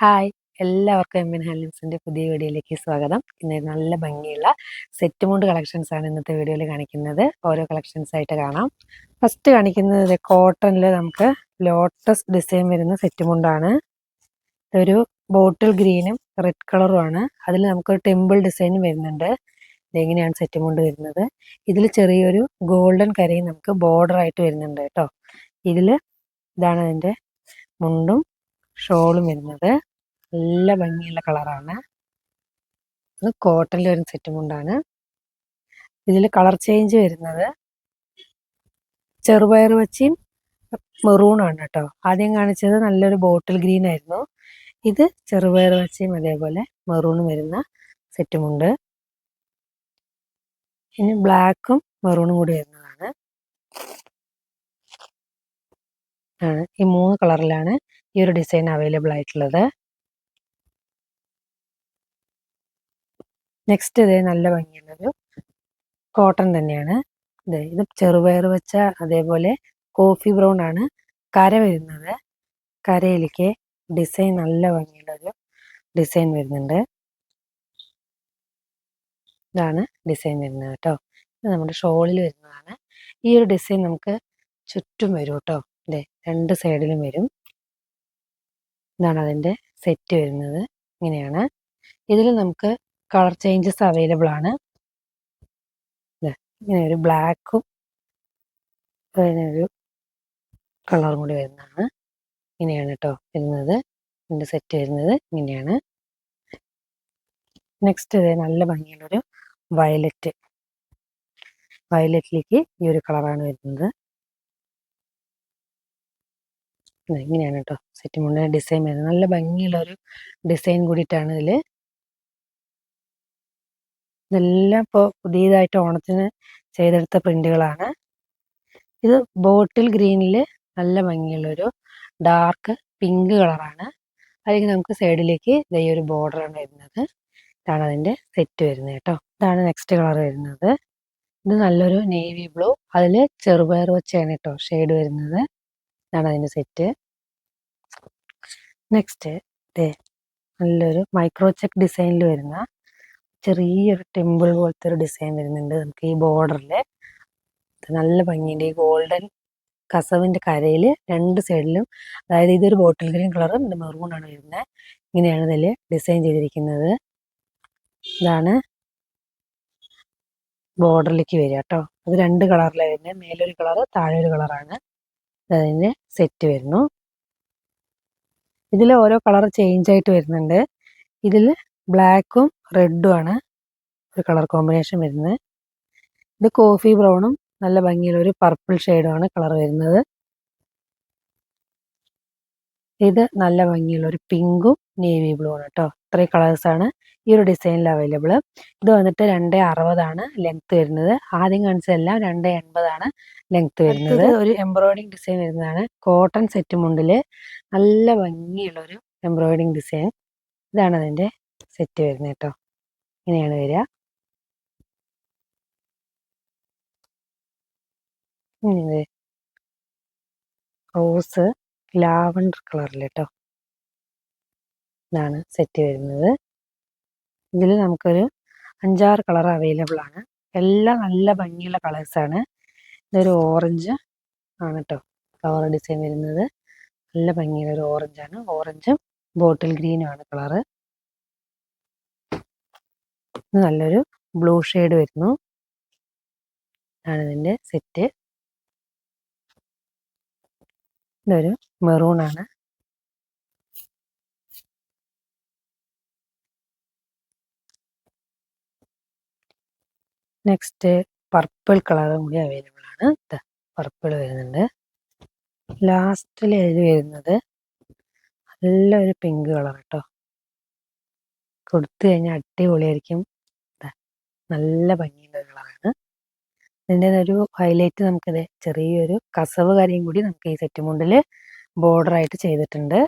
Hi. എല്ലാവർക്കും M N പുതിയ വീഡിയോയിലേക്ക് സ്വാഗതം. ഇന്ന് നല്ല ഭംഗിയുള്ള സെറ്റ് മൂണ്ട് കളക്ഷൻസ് ആണ് ഇന്നത്തെ വീഡിയോയിൽ കാണിക്കുന്നത്. ഓരോ കളക്ഷൻസ് ആയിട്ട് കാണാം. ഫസ്റ്റ് കാണിക്കുന്നത് കോട്ടണിൽ നമുക്ക് ലോട്ടസ് ഡിസൈൻ വരുന്ന സെറ്റ് മുണ്ടാണ്. ഒരു ബോട്ടിൽ ഗ്രീനും റെഡ് കളറും ആണ്. അതിൽ നമുക്കൊരു ടെമ്പിൾ ഡിസൈനും വരുന്നുണ്ട്. ഇതെങ്ങനെയാണ് സെറ്റ് മുണ്ട് വരുന്നത്? ഇതിൽ ചെറിയൊരു ഗോൾഡൻ കരയും നമുക്ക് ബോർഡർ ആയിട്ട് വരുന്നുണ്ട് കേട്ടോ. ഇതിൽ ഇതാണ് അതിന്റെ മുണ്ടും ഷോളും വരുന്നത്. നല്ല ഭംഗിയുള്ള കളറാണ്. ഇത് കോട്ടന്റെ ഒരു സെറ്റ് മുണ്ടാണ് ഇതിൽ കളർ ചേഞ്ച് വരുന്നത്. ചെറുപയർ വെച്ചിയും മെറൂണാണ് കേട്ടോ. ആദ്യം കാണിച്ചത് നല്ലൊരു ബോട്ടിൽ ഗ്രീൻ ആയിരുന്നു. ഇത് ചെറുപയർ വെച്ചയും അതേപോലെ മെറൂണും വരുന്ന സെറ്റുമുണ്ട് ഇനി ബ്ലാക്കും മെറൂണും കൂടി വരുന്നതാണ്. ആണ്. ഈ മൂന്ന് കളറിലാണ് ഈ ഒരു ഡിസൈൻ അവൈലബിൾ ആയിട്ടുള്ളത്. നെക്സ്റ്റ് ഇതേ നല്ല ഭംഗിയുള്ളൊരു കോട്ടൺ തന്നെയാണ്. ഇത് ഇത് ചെറുപയർ വെച്ച അതേപോലെ കോഫി ബ്രൗൺ ആണ് കര വരുന്നത്. കരയിലേക്ക് ഡിസൈൻ നല്ല ഭംഗിയുള്ളൊരു ഡിസൈൻ വരുന്നുണ്ട്. ഇതാണ് ഡിസൈൻ വരുന്നത് കേട്ടോ. ഇത് നമ്മുടെ ഷോളിൽ വരുന്നതാണ്. ഈ ഒരു ഡിസൈൻ നമുക്ക് ചുറ്റും വരും കേട്ടോ. അതെ രണ്ട് സൈഡിലും വരും. ഇതാണ് അതിന്റെ സെറ്റ് വരുന്നത്. ഇങ്ങനെയാണ്. ഇതിൽ നമുക്ക് കളർ ചേഞ്ചസ് അവൈലബിൾ ആണ്. ഇങ്ങനെ ഒരു ബ്ലാക്കും പിന്നെ ഒരു കളറും കൂടി വരുന്നതാണ്. ഇങ്ങനെയാണ് കേട്ടോ വരുന്നത്. ഇതിന്റെ സെറ്റ് വരുന്നത് ഇങ്ങനെയാണ്. നെക്സ്റ്റ് ഇത് നല്ല ഭംഗിയുള്ളൊരു വയലറ്റ്. വയലറ്റിലേക്ക് ഈ ഒരു കളറാണ് വരുന്നത്. ഇങ്ങനെയാണ് കേട്ടോ സെറ്റ് മുന്നേ ഡിസൈൻ വരുന്നത്. നല്ല ഭംഗിയുള്ള ഒരു ഡിസൈൻ കൂടിയിട്ടാണ് ഇതിൽ ഇതെല്ലാം ഇപ്പോൾ പുതിയതായിട്ട് ഓണത്തിന് ചെയ്തെടുത്ത പ്രിന്റുകളാണ്. ഇത് ബോട്ടിൽ ഗ്രീനിൽ നല്ല ഭംഗിയുള്ളൊരു ഡാർക്ക് പിങ്ക് കളറാണ്. അല്ലെങ്കിൽ നമുക്ക് സൈഡിലേക്ക് ഇതേ ഒരു ബോർഡറാണ് വരുന്നത്. ഇതാണ് അതിന്റെ സെറ്റ് വരുന്നത് കേട്ടോ. ഇതാണ് നെക്സ്റ്റ് കളർ വരുന്നത്. ഇത് നല്ലൊരു നേവി ബ്ലൂ. അതിൽ ചെറുപയർ വെച്ചാണ് കേട്ടോ ഷെയ്ഡ് വരുന്നത്. ഇതാണ് അതിന്റെ സെറ്റ്. നെക്സ്റ്റ് ഇതേ നല്ലൊരു മൈക്രോ ചെക്ക് ഡിസൈനിൽ വരുന്ന ചെറിയൊരു ടെമ്പിൾ പോലത്തെ ഒരു ഡിസൈൻ വരുന്നുണ്ട് നമുക്ക് ഈ ബോർഡറിൽ നല്ല ഭംഗിയുണ്ട്. ഈ ഗോൾഡൻ കസവിന്റെ കരയിൽ രണ്ട് സൈഡിലും അതായത് ഇതൊരു ബോട്ടിൽ ഗ്രീൻ കളറും ഇത് മെറൂൺ ആണ് വരുന്നത്. ഇങ്ങനെയാണ് ഇതിൽ ഡിസൈൻ ചെയ്തിരിക്കുന്നത്. ഇതാണ് ബോർഡറിലേക്ക് വരിക കേട്ടോ. അത് രണ്ട് കളറിലാണ് വരുന്നത്. മേലൊരു കളറ് താഴെ ഒരു കളറാണ് അതിന്റെ സെറ്റ് വരുന്നു. ഇതിൽ ഓരോ കളർ ചേഞ്ച് ആയിട്ട് വരുന്നുണ്ട്. ഇതിൽ ബ്ലാക്കും റെഡും ആണ്. ഒരു കളർ കോമ്പിനേഷൻ വരുന്നത്. ഇത് കോഫി ബ്രൗണും നല്ല ഭംഗിയുള്ള ഒരു പർപ്പിൾ ഷെയ്ഡുമാണ് കളർ വരുന്നത്. ഇത് നല്ല ഭംഗിയുള്ള ഒരു പിങ്കും നേവി ബ്ലൂ ആണ് കേട്ടോ ഇത്രയും കളേഴ്സാണ് ഈ ഒരു ഡിസൈനിൽ അവൈലബിൾ ഇത് വന്നിട്ട് രണ്ട് അറുപതാണ് ലെങ്ത് വരുന്നത്. ആദ്യം കാണിച്ചതെല്ലാം രണ്ട് എൺപതാണ് ലെങ്ത് വരുന്നത്. ഒരു എംബ്രോയിഡിങ് ഡിസൈൻ വരുന്നതാണ്. കോട്ടൺ സെറ്റ് മുണ്ടിൽ നല്ല ഭംഗിയുള്ള ഒരു എംബ്രോയിഡിങ് ഡിസൈൻ. ഇതാണ് അതിന്റെ സെറ്റ് വരുന്നത് കേട്ടോ ഇങ്ങനെയാണ് വരിക റോസ് ലാവണ്ടർ കളറിൽ കേട്ടോ ഇതാണ് സെറ്റ് വരുന്നത്. ഇതിൽ നമുക്കൊരു അഞ്ചാറ് കളർ അവൈലബിൾ ആണ്. എല്ലാം നല്ല ഭംഗിയുള്ള കളേഴ്സാണ് ഇതൊരു ഓറഞ്ച് ആണ് കേട്ടോ ഫ്ലവർ ഡിസൈൻ വരുന്നത്. നല്ല ഭംഗിയുള്ള ഒരു ഓറഞ്ചാണ് ഓറഞ്ചും ബോട്ടിൽ ഗ്രീനും ആണ് കളറ് നല്ലൊരു ബ്ലൂ ഷെയ്ഡ് വരുന്നു. ആണ് ഇതിന്റെ സെറ്റ്. ഇതൊരു മെറൂൺ ആണ്. നെക്സ്റ്റ് പർപ്പിൾ കളറും കൂടി അവൈലബിൾ ആണ്. പർപ്പിൾ വരുന്നുണ്ട്. ലാസ്റ്റിൽ എഴുതി വരുന്നത് നല്ലൊരു പിങ്ക് കളർ കേട്ടോ. കൊടുത്തു കഴിഞ്ഞാൽ അടിപൊളിയായിരിക്കും. നല്ല ഭംഗിയുള്ള കളറാണ് ഇതിന്റെ ഒരു ഹൈലൈറ്റ് നമുക്കിത് ചെറിയൊരു കസവ് കാര്യം കൂടി നമുക്ക് ഈ സെറ്റ് മുണ്ടിൽ ബോർഡറായിട്ട് ചെയ്തിട്ടുണ്ട്.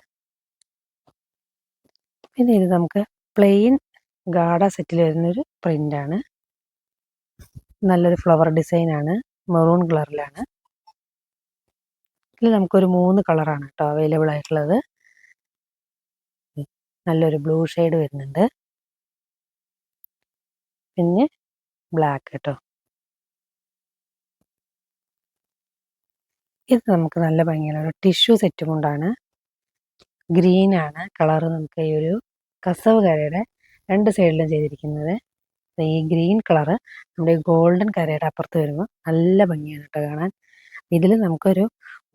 പിന്നെ ഇത് നമുക്ക് പ്ലെയിൻ ഗാഡ സെറ്റിൽ വരുന്നൊരു പ്രിന്റാണ് നല്ലൊരു ഫ്ലവർ ഡിസൈനാണ് മെറൂൺ കളറിലാണ് ഇതിൽ നമുക്കൊരു മൂന്ന് കളറാണ് കേട്ടോ അവൈലബിൾ ആയിട്ടുള്ളത്. നല്ലൊരു ബ്ലൂ ഷെയ്ഡ് വരുന്നുണ്ട്. പിന്നെ ബ്ലാക്ക് കേട്ടോ ഇത് നമുക്ക് നല്ല ഭംഗിയുള്ള ഒരു ടിഷ്യൂ സെറ്റ് കൊണ്ടാണ്. ഗ്രീൻ ആണ്. കളർ നമുക്ക് ഈ ഒരു കസവ് കരയുടെ രണ്ട് സൈഡിലും ചെയ്തിരിക്കുന്നത്. ഈ ഗ്രീൻ കളറ് നമ്മുടെ ഗോൾഡൻ കരയുടെ അപ്പുറത്ത് വരുമ്പോൾ നല്ല ഭംഗിയാണ് കേട്ടോ കാണാൻ. ഇതിൽ നമുക്കൊരു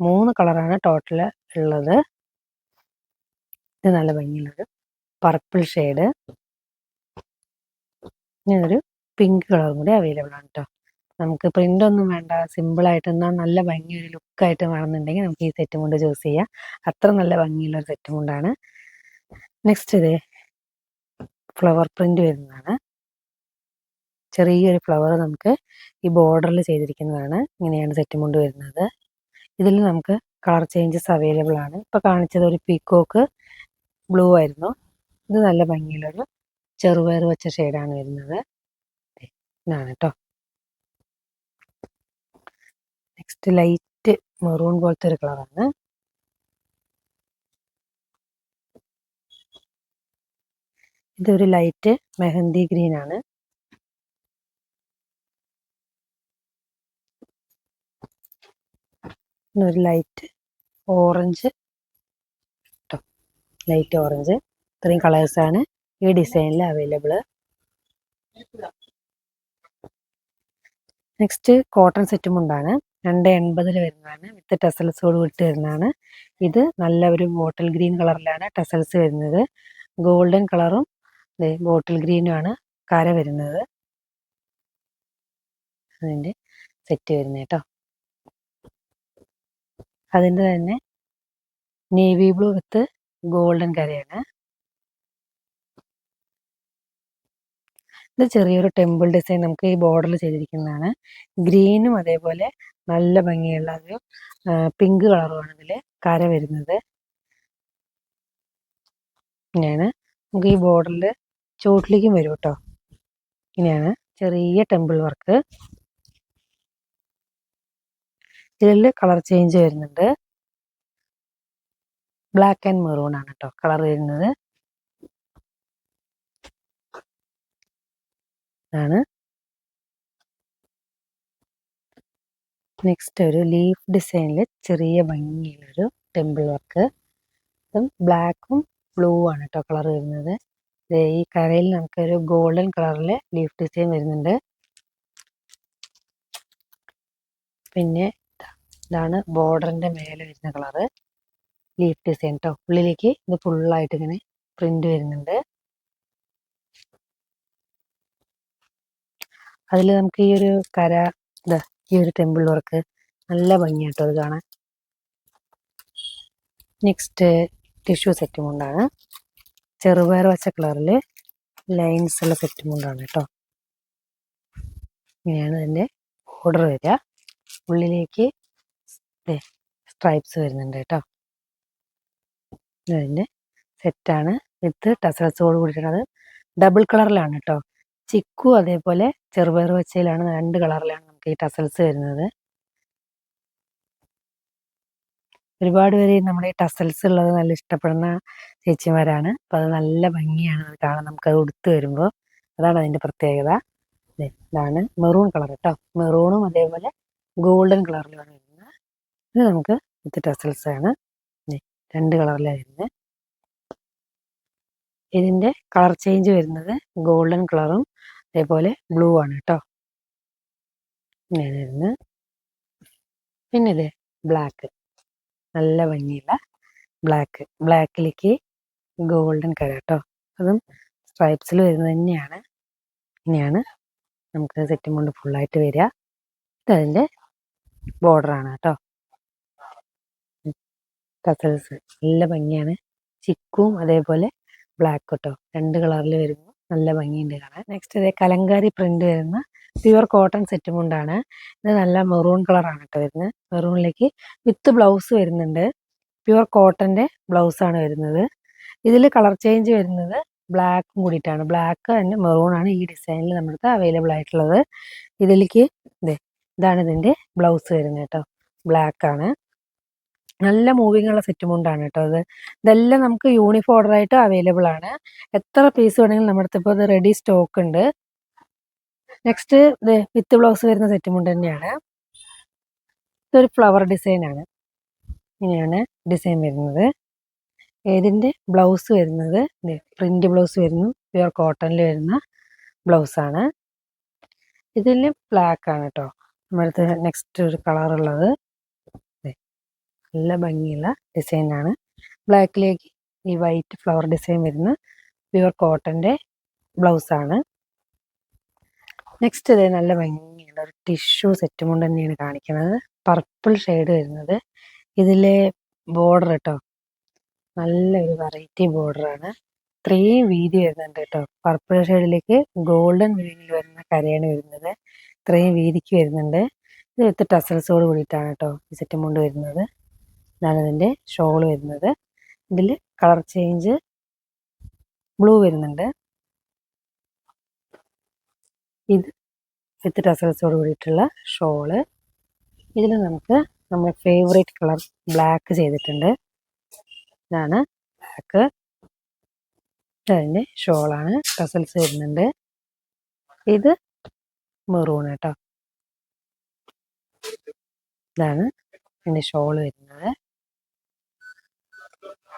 മൂന്ന് കളറാണ് ടോട്ടൽ ഉള്ളത്. ഇത് നല്ല ഭംഗിയുള്ളൊരു പർപ്പിൾ ഷെയ്ഡ് ഇങ്ങനൊരു പിങ്ക് കളറും കൂടി അവൈലബിൾ ആണ് കേട്ടോ നമുക്ക് പ്രിന്റ് ഒന്നും വേണ്ട സിമ്പിൾ ആയിട്ട് എന്നാൽ നല്ല ഭംഗിയൊരു ലുക്കായിട്ട് വേണമെന്നുണ്ടെങ്കിൽ നമുക്ക് ഈ സെറ്റ് കൊണ്ട് ചൂസ് ചെയ്യാം. അത്ര നല്ല ഭംഗിയുള്ള ഒരു സെറ്റ് കൊണ്ടാണ്. നെക്സ്റ്റ് ഇത് ഫ്ലവർ പ്രിന്റ് വരുന്നതാണ്. ചെറിയൊരു ഫ്ലവർ നമുക്ക് ഈ ബോർഡറിൽ ചെയ്തിരിക്കുന്നതാണ്. ഇങ്ങനെയാണ് സെറ്റ് കൊണ്ട് വരുന്നത്. ഇതിൽ നമുക്ക് കളർ ചേഞ്ചസ് അവൈലബിൾ ആണ്. ഇപ്പോൾ കാണിച്ചത് ഒരു പീക്കോക്ക് ബ്ലൂ ആയിരുന്നു. ഇത് നല്ല ഭംഗിയുള്ളൊരു ചെറുപയർ വെച്ച ഷെയ്ഡാണ് വരുന്നത്. ഇതാണ് കേട്ടോ നെക്സ്റ്റ് ലൈറ്റ് മെറൂൺ പോലത്തെ ഒരു കളറാണ് ഇതൊരു ലൈറ്റ് മെഹന്തി ഗ്രീൻ ആണ്. ഒരു ലൈറ്റ് ഓറഞ്ച് ലൈറ്റ് ഓറഞ്ച് ഇത്രയും കളേഴ്സാണ് ഈ ഡിസൈനിൽ അവൈലബിൾ നെക്സ്റ്റ് കോട്ടൺ സെറ്റും ഉണ്ടാണ്. രണ്ട് എൺപതിൽ വരുന്നതാണ്. വിത്ത് ടെസൽസോട് വിട്ട് വരുന്നതാണ്. ഇത് നല്ല ഒരു ബോട്ടിൽ ഗ്രീൻ കളറിലാണ് ടെസൽസ് വരുന്നത്. ഗോൾഡൻ കളറും ബോട്ടിൽ ഗ്രീനും ആണ് കര വരുന്നത്. അതിന്റെ സെറ്റ് വരുന്നത് കേട്ടോ. അതിന്റെ തന്നെ നേവി ബ്ലൂ വിത്ത് ഗോൾഡൻ കരയാണ്. ഇത് ചെറിയൊരു ടെമ്പിൾ ഡിസൈൻ നമുക്ക് ഈ ബോർഡറിൽ ചെയ്തിരിക്കുന്നതാണ്. ഗ്രീനും അതേപോലെ നല്ല ഭംഗിയുള്ള ഒരു പിങ്ക് കളറുമാണ് ഇതിൽ കര വരുന്നത്. ഇങ്ങനെയാണ്. നമുക്ക് ഈ ബോർഡറിൽ ചോട്ടിലേക്കും വരും കേട്ടോ. ഇങ്ങനെയാണ് ചെറിയ ടെമ്പിൾ വർക്ക്. ഇതിൽ കളർ ചേഞ്ച് വരുന്നുണ്ട്. ബ്ലാക്ക് ആൻഡ് മെറൂൺ ആണ് കേട്ടോ കളർ വരുന്നത്. ആണ്. നെക്സ്റ്റ് ഒരു ലീഫ് ഡിസൈനിൽ ചെറിയ ഭംഗിയുള്ളൊരു ടെമ്പിൾ വർക്ക് ഇതും ബ്ലാക്കും ബ്ലൂ ആണ് കേട്ടോ കളർ വരുന്നത്. ഈ കരയിൽ നമുക്കൊരു ഗോൾഡൻ കളറിലെ ലീഫ് ഡിസൈൻ വരുന്നുണ്ട്. പിന്നെ ഇതാണ് ബോർഡറിന്റെ മേലെ വരുന്ന കളറ് ലീഫ് ഡിസൈൻ കേട്ടോ ഉള്ളിലേക്ക് ഇത് ഫുള്ളായിട്ട് ഇങ്ങനെ പ്രിന്റ് വരുന്നുണ്ട്. അതിൽ നമുക്ക് ഈ ഒരു കര ഇതാ ഈ ഒരു ടെമ്പിൾ വർക്ക് നല്ല ഭംഗിയായിട്ടത് അത് കാണാൻ നെക്സ്റ്റ് ടിഷ്യൂ സെറ്റ് മുണ്ടാണ് ചെറുപയർ വച്ച കളറിൽ ലൈൻസ് ഉള്ള സെറ്റ് മുണ്ടാണ് കേട്ടോ. ഇങ്ങനെയാണ് ഇതിന്റെ ഓർഡർ വരിക. ഉള്ളിലേക്ക് സ്ട്രൈപ്സ് വരുന്നുണ്ട് കേട്ടോ. ഇതിന്റെ സെറ്റാണ് വിത്ത് ടസൽസോട് കൂടിയിട്ടുള്ളത് ഡബിൾ കളറിലാണ് കേട്ടോ. ചിക്കു അതേപോലെ ചെറുപയർ വെച്ചയിലാണ് രണ്ട് കളറിലാണ് നമുക്ക് ഈ ടസൽസ് വരുന്നത്. ഒരുപാട് പേര് നമ്മുടെ ഈ ടസൽസ് ഉള്ളത് നല്ല ഇഷ്ടപ്പെടുന്ന ചേച്ചിമാരാണ്. അപ്പോൾ അത് നല്ല ഭംഗിയാണ് അത് കാണാൻ നമുക്കത് ഉടുത്ത് വരുമ്പോൾ. അതാണ് അതിന്റെ പ്രത്യേകത. ഇതാണ് മെറൂൺ കളർ കേട്ടോ. മെറൂണും അതേപോലെ ഗോൾഡൻ കളറിലാണ് വരുന്നത്. ഇത് നമുക്ക് വിത്ത് ടസൽസ് ആണ് രണ്ട് കളറിലാണ് വരുന്നത്. ഇതിന്റെ കളർ ചേഞ്ച് വരുന്നത് ഗോൾഡൻ കളറും അതേപോലെ ബ്ലൂ ആണ് കേട്ടോ. വരുന്നത് പിന്നെ ഇത് ബ്ലാക്ക്. നല്ല ഭംഗിയുള്ള ബ്ലാക്ക്. ബ്ലാക്കിലേക്ക് ഗോൾഡൻ കളർ കേട്ടോ. അതും സ്ട്രൈപ്സിൽ വരുന്നത് തന്നെയാണ്. ഇങ്ങനെയാണ് നമുക്ക് സെറ്റും കൊണ്ട് ഫുള്ളായിട്ട് വരിക. ഇതതിന്റെ ബോർഡറാണ് കേട്ടോ. കസൽസ് നല്ല ഭംഗിയാണ്. ചിക്കും അതേപോലെ ബ്ലാക്ക് കേട്ടോ. രണ്ട് കളറിൽ വരുമ്പോൾ നല്ല ഭംഗിയുണ്ട് കാണാൻ. നെക്സ്റ്റ് ഇതേ കലങ്കാരി പ്രിന്റ് വരുന്ന പ്യുവർ കോട്ടൺ സെറ്റ് മുണ്ടാണ് ഇത് നല്ല മെറൂൺ കളറാണ് കേട്ടോ വരുന്നത്. മെറൂണിലേക്ക് വിത്ത് ബ്ലൗസ് വരുന്നുണ്ട്. പ്യുവർ കോട്ടന്റെ ബ്ലൗസാണ് വരുന്നത്. ഇതിൽ കളർ ചേഞ്ച് വരുന്നത് ബ്ലാക്കും കൂടിയിട്ടാണ്. ബ്ലാക്ക് തന്നെ മെറൂൺ ആണ് ഈ ഡിസൈനിൽ നമ്മുടെ അവൈലബിൾ ആയിട്ടുള്ളത്. ഇതിലേക്ക് ഇതേ ഇതാണ് ഇതിന്റെ ബ്ലൗസ് വരുന്നത് കേട്ടോ. ബ്ലാക്ക് ആണ്. നല്ല മൂവിങ് ഉള്ള സെറ്റ് മുണ്ടാണ് കേട്ടോ അത്. ഇതെല്ലാം നമുക്ക് യൂണിഫോം ആയിട്ട് അവൈലബിൾ ആണ്. എത്ര പീസ് വേണമെങ്കിലും നമ്മുടെ അടുത്ത് ഇപ്പോൾ ഇത് റെഡി സ്റ്റോക്ക് ഉണ്ട്. നെക്സ്റ്റ് വിത്ത് ബ്ലൗസ് വരുന്ന സെറ്റ് മുണ്ട് തന്നെയാണ്. ഇതൊരു ഫ്ലവർ ഡിസൈൻ ആണ്. ഇങ്ങനെയാണ് ഡിസൈൻ വരുന്നത്. ഇതിന്റെ ബ്ലൗസ് വരുന്നത്. പ്രിന്റ് ബ്ലൗസ് വരുന്നു. പ്യുവർ കോട്ടണിൽ വരുന്ന ബ്ലൗസാണ് ഇതിൽ ബ്ലാക്ക് ആണ് കേട്ടോ. നമ്മുടെ നെക്സ്റ്റ് ഒരു കളർ ഉള്ളത്. നല്ല ഭംഗിയുള്ള ഡിസൈനാണ്. ബ്ലാക്കിലേക്ക് ഈ വൈറ്റ് ഫ്ലവർ ഡിസൈൻ വരുന്ന പ്യുവർ കോട്ടന്റെ ബ്ലൗസാണ്. നെക്സ്റ്റ് ഇതേ നല്ല ഭംഗിയുള്ള ഒരു ടിഷ്യൂ സെറ്റും കൊണ്ട് തന്നെയാണ് കാണിക്കുന്നത്. പർപ്പിൾ ഷെയ്ഡ് വരുന്നത്. ഇതിലെ ബോർഡർ കേട്ടോ നല്ലൊരു വെറൈറ്റി ബോർഡറാണ്. ഇത്രയും വീതി വരുന്നുണ്ട് കേട്ടോ. പർപ്പിൾ ഷെയ്ഡിലേക്ക് ഗോൾഡൻ വീതിയിൽ വരുന്ന കരയാണ് വരുന്നത്. ഇത്രയും വീതിക്ക് വരുന്നുണ്ട്. ഇത് വിത്ത് ടസൽസോട് കൂടിയിട്ടാണ് കേട്ടോ ഈ സെറ്റും കൊണ്ട് വരുന്നത്. ഇതാണ് ഇതിന്റെ ഷോൾ വരുന്നത്. ഇതിൽ കളർ ചേഞ്ച് ബ്ലൂ വരുന്നുണ്ട്. ഇത് വിത്ത് ടസൽസോട് കൂടിയിട്ടുള്ള ഷോൾ ഇതിൽ നമുക്ക് നമ്മുടെ ഫേവറേറ്റ് കളർ ബ്ലാക്ക് ചെയ്തിട്ടുണ്ട്. ഇതാണ് ബ്ലാക്ക് അതിന്റെ ഷോളാണ് ടസൽസ് വരുന്നുണ്ട്. ഇത് മെറൂൺ കേട്ടോ ഇതാണ് എന്റെ ഷോൾ വരുന്നത്.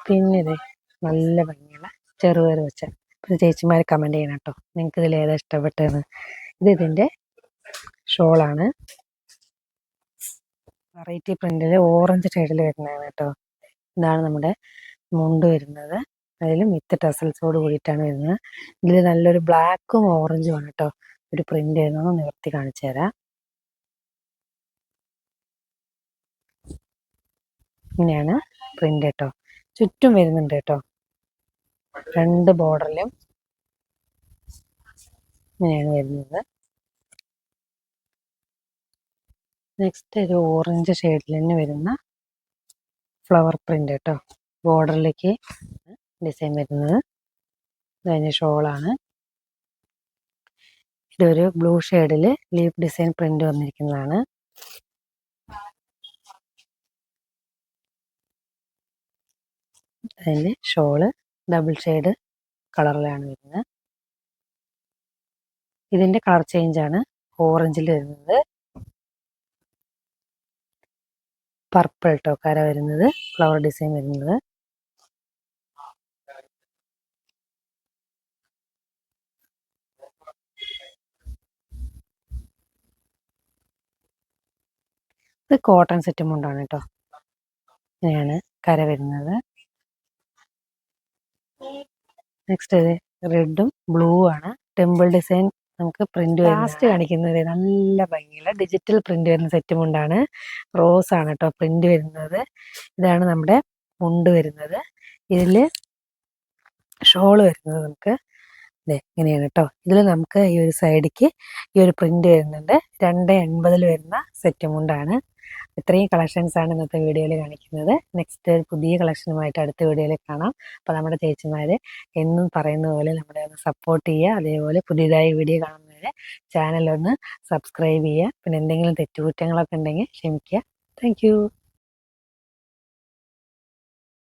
പിന്നെ ഇതേ നല്ല ഭംഗിയുള്ള ചെറുപയർ വെച്ച. ചേച്ചിമാർ കമന്റ് ചെയ്യണം കേട്ടോ. നിങ്ങൾക്ക് ഇതിൽ ഏതാ ഇഷ്ടപ്പെട്ടതെന്ന് ഇത് ഇതിന്റെ ഷോളാണ്. വെറൈറ്റി പ്രിന്റിൽ ഓറഞ്ച് ഷെയ്ഡിൽ വരുന്നതാണ് കേട്ടോ. ഇതാണ് നമ്മുടെ മുണ്ട് വരുന്നത്. അതിലും വിത്ത് ടസൽസോട് കൂടിയിട്ടാണ് വരുന്നത്. ഇതിൽ നല്ലൊരു ബ്ലാക്കും ഓറഞ്ചും ആണ് കേട്ടോ. ഒരു പ്രിന്റ് വരുന്നത്. നിവർത്തി കാണിച്ചു തരാം. ഇങ്ങനെയാണ് പ്രിന്റ് കേട്ടോ. ചുറ്റും വരുന്നുണ്ട് കേട്ടോ. രണ്ട് ബോർഡറിലും ഇങ്ങനെയാണ് വരുന്നത്. നെക്സ്റ്റ് ഒരു ഓറഞ്ച് ഷെയ്ഡിൽ തന്നെ വരുന്ന ഫ്ലവർ പ്രിന്റ് കേട്ടോ. ബോർഡറിലേക്ക് ഡിസൈൻ വരുന്നത്. അതിന്റെ ഷോളാണ് ഇതൊരു ബ്ലൂ ഷെയ്ഡിൽ ലീഫ് ഡിസൈൻ പ്രിന്റ് വന്നിരിക്കുന്നതാണ്. അതിന്റെ ഷോൾ ഡബിൾ ഷെയ്ഡ് കളറിലാണ് വരുന്നത്. ഇതിന്റെ കളർ ചേഞ്ചാണ് ഓറഞ്ചിൽ വരുന്നത്. പർപ്പിൾ ടോക്കാര കര വരുന്നത്. ഫ്ലവർ ഡിസൈൻ വരുന്നത്. ഇത് കോട്ടൺ സെറ്റ് മുണ്ടാണ് കേട്ടോ ഇങ്ങനെയാണ് കര വരുന്നത്. നെക്സ്റ്റ് റെഡും ബ്ലൂ ആണ് ടെമ്പിൾ ഡിസൈൻ നമുക്ക് പ്രിന്റ് ലാസ്റ്റ് കാണിക്കുന്നത് നല്ല ഭംഗിയുള്ള ഡിജിറ്റൽ പ്രിന്റ് വരുന്ന സെറ്റ് മുണ്ടാണ് റോസ് ആണ് കേട്ടോ പ്രിന്റ് വരുന്നത്. ഇതാണ് നമ്മുടെ മുണ്ട് വരുന്നത്. ഇതിൽ ഷോൾ വരുന്നത് നമുക്ക്. അതെ ഇങ്ങനെയാണ് കേട്ടോ ഇതിൽ നമുക്ക് ഈ ഒരു സൈഡിക്ക് ഈ ഒരു പ്രിന്റ് വരുന്നുണ്ട്. രണ്ട് എൺപതിൽ വരുന്ന സെറ്റ് മുണ്ടാണ് ഇത്രയും കളക്ഷൻസ് ആണ് ഇന്നത്തെ വീഡിയോയിൽ കാണിക്കുന്നത്. നെക്സ്റ്റ് പുതിയ കളക്ഷനുമായിട്ട് അടുത്ത വീഡിയോയിൽ കാണാം. അപ്പോൾ നമ്മുടെ ചേച്ചിമാർ എന്നും പറയുന്ന പോലെ നമ്മുടെ ഒന്ന് സപ്പോർട്ട് ചെയ്യുക. അതേപോലെ പുതിയതായി വീഡിയോ കാണുന്നവരെ ചാനലൊന്ന് സബ്സ്ക്രൈബ് ചെയ്യുക. പിന്നെ എന്തെങ്കിലും തെറ്റുകുറ്റങ്ങളൊക്കെ ഉണ്ടെങ്കിൽ ക്ഷമിക്കുക. താങ്ക്